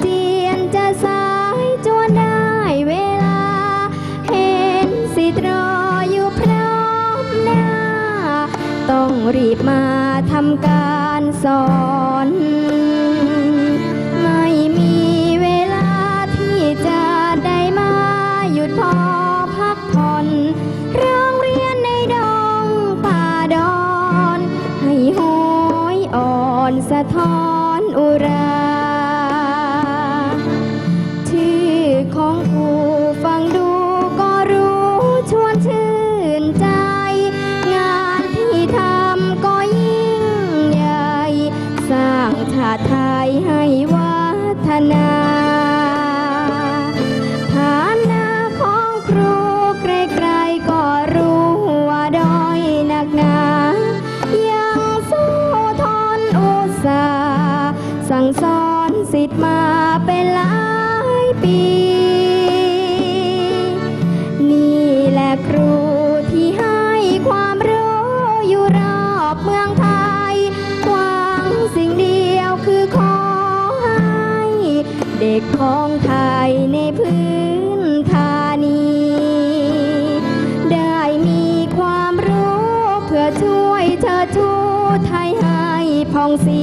เจียนจะสายจนได้เวลา เห็นสิตรออยู่พร้อมหน้า ต้องรีบมาทำการสอนไม่มีเวลาที่จะได้มาหยุดพอพักผ่อนเรื่องเรียนในดงป่าดอน ให้ห้อยอ่อนสะท้อนอุราา สั่งสอนสิทธิ์มาเป็นหลายปี นี่แหละครูที่ให้ความรู้อยู่รอบเมืองไทย หวังสิ่งเดียวคือขอให้ เด็กของไทยในพื้น องสี